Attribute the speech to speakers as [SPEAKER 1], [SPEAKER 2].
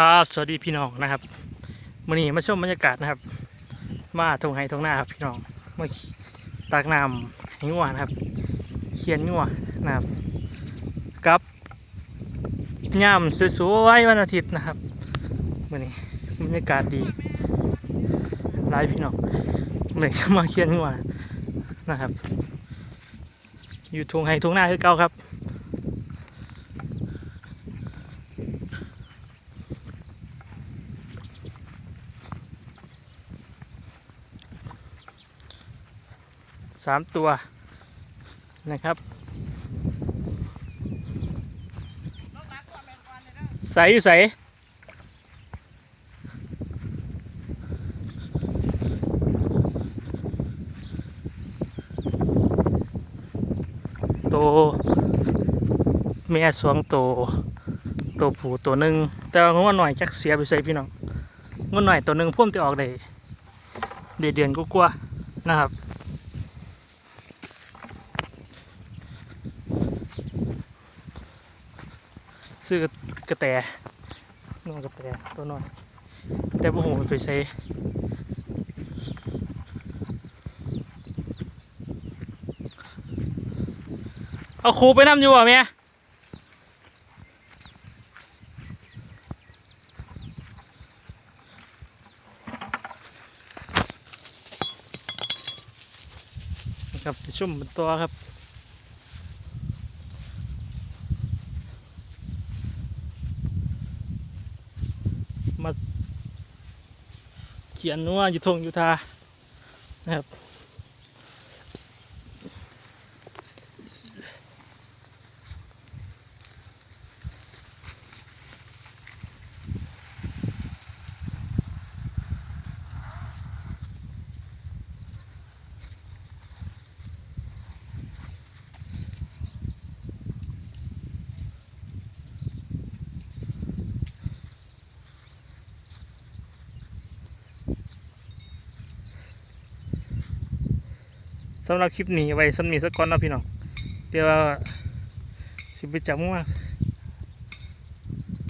[SPEAKER 1] ครับ สวัสดีพี่น้องนะครับมื่อนี้มาชมบรรยากาศนะครับ มาตรงไห้ตรงหน้าครับพี่น้องมาตากน้ำให้งัวนะครับ เขียนงัวนะครับกับย่ำสวยๆวันอาทิตย์นะครับมื่อนี้บรรยากาศดีหลายพี่น้องเลยมาเขียนงัวนะครับ อยู่ทงไห้ทงหน้าคือเก่าครับ สามตัวนะครับใสอยู่ใสตัวแม่สองตัวตัวผู้ตัวหนึ่งแต่ว่างัวหน่อยจักเสียไปใส่พี่น้องงัวหน่อยตัวหนึ่งพ่วมจะออกได้ได้เดือนกว่าๆนะครับ ซื้อกระแตน้องกระแตตัวน้อยแต่บ่หูมันไปใช้เอาครูไปนำอยู่บ่แม่นะครับชุ่มเป็นตัวครับ มาเขียนว่าอยู่ทงอยู่ทานะครับ สำหรับคลิปนี้ไว้สำนีสักก่อนนาะพี่น้องเดี๋ยวสิไปจับมา